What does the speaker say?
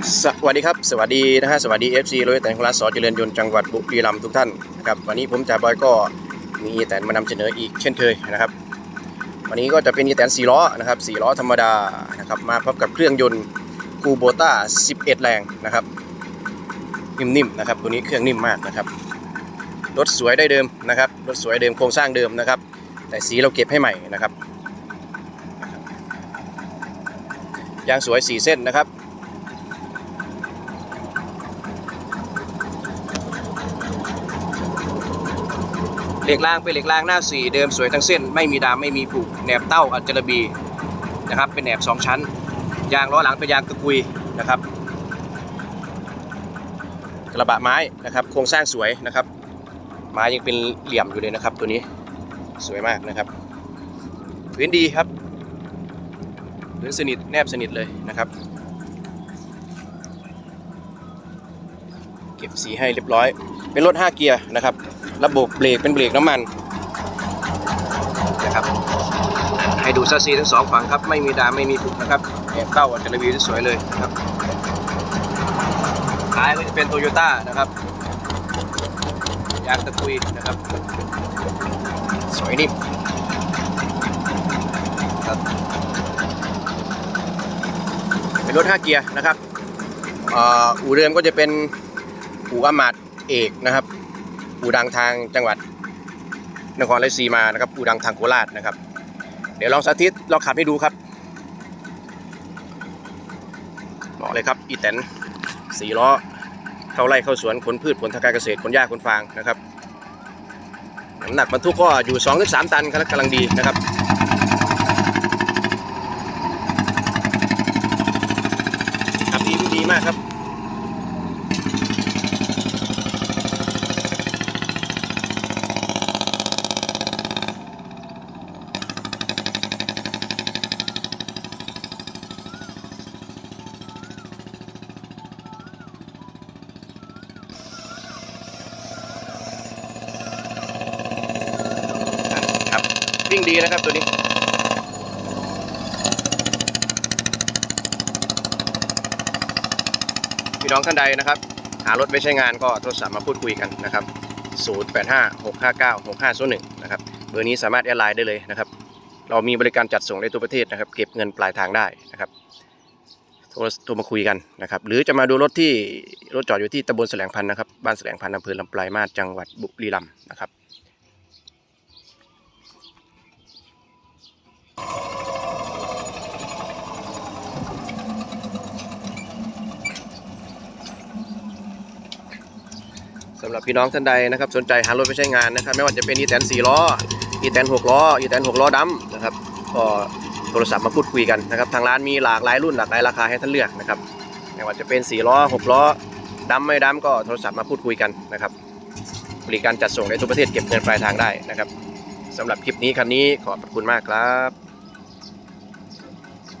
สวัสดีครับ สวัสดีนะฮะสวัสดี FC รถแต่งคลาสสอเจริญยนต์จังหวัดบุรีรัมย์ทุกท่านนะครับวันนี้ผมจ่าบอยก็มีแต่มานำเสนออีกเช่นเคยนะครับ วันนี้ก็จะเป็นอีแตน4ล้อนะครับ4ล้อธรรมดานะครับมาพร้อมกับเครื่องยนต์คูโบต้า 11 แรงนะครับนิ่มๆนะครับตัวนี้เครื่องนิ่มมากนะครับรถสวยได้เดิมนะครับรถสวยเดิมโครงสร้างเดิมนะครับ แต่สีเราเก็บให้ใหม่นะครับยางสวย 4 เส้นนะครับ เหล็กรางเป็นเหล็กรางหน้าสีเดิมสวยทั้งเส้น ไม่มีดามไม่มีผุแหนบเต้าอัจจระบีนะครับ เป็นแหนบสองชั้น ยางล้อหลังเป็นยางตะกุยนะครับ กระบะไม้นะครับ โครงสร้างสวยนะครับ ไม้ยังเป็นเหลี่ยมอยู่เลยนะครับ ตัวนี้สวยมากนะครับพื้นดีครับพื้นสนิทแนบสนิทเลยนะครับ เก็บสีให้เรียบร้อย เป็นรถ 5 เกียร์นะครับ ระบบเบรกเป็นเบรกน้ำมันนะครับให้ดูซัสซีทั้งสองฝั่งครับไม่มีดามไม่มีผุนะครับแอบเข้าอัจฉริยสวยเลยนะครับท้ายก็จะเป็นโตโยต้านะครับยางตะกุยนะครับ สวยนิ่มครับเป็นรถ 5 เกียร์นะครับอ่าอู่เดิมก็จะเป็นอู่อามาดเอกนะครับ อู่ดังทางจังหวัดนครราชสีมานะครับอู่ดังทางโคราชนะครับ เดี๋ยวลองสาธิตลองขับให้ดูครับเหมาะเลยครับอีแตนสี่ล้อเข้าไร่เข้าสวนขนพืชผลทางการเกษตรขนหญ้าขนฟางนะครับน้ำหนักบรรทุกก็อยู่2อถึงสตันกำลังดีนะครับขับดีดีมากครับ วิ่งดีนะครับตัวนี้พี่น้องท่านใดนะครับ หารถไว้ใช้งานก็โทรศัพท์มาพูดคุยกันนะครับ 0856596501 นะครับเบอร์นี้สามารถแอดไลน์ได้เลยนะครับ เรามีบริการจัดส่งในตัวประเทศนะครับ เก็บเงินปลายทางได้นะครับโทรโทรมาคุยกันนะครับ หรือจะมาดูรถที่รถจอดอยู่ที่ตำบลแสลงพันธ์นะครับบ้านแสลงพันธ์อำเภอลำปลายมาศจังหวัดบุรีรัมย์นะครับ สำหรับพี่น้องท่านใดนะครับ สนใจหารถไปใช้งานนะครับ ไม่ว่าจะเป็นอีแตน4ล้ออีแตน6ล้ออีแตน6ล้อดำนะครับก็โทรศัพท์มาพูดคุยกันนะครับทางร้านมีหลากหลายรุ่นหลากหลายราคาให้ท่านเลือกนะครับไม่ว่าจะเป็น4ล้อ6ล้อดำไม่ดำก็โทรศัพท์มาพูดคุยกันนะครับบริการจัดส่งในทั่วประเทศเก็บเงินปลายทางได้นะครับสำหรับคลิปนี้คันนี้ขอบคุณมากครับ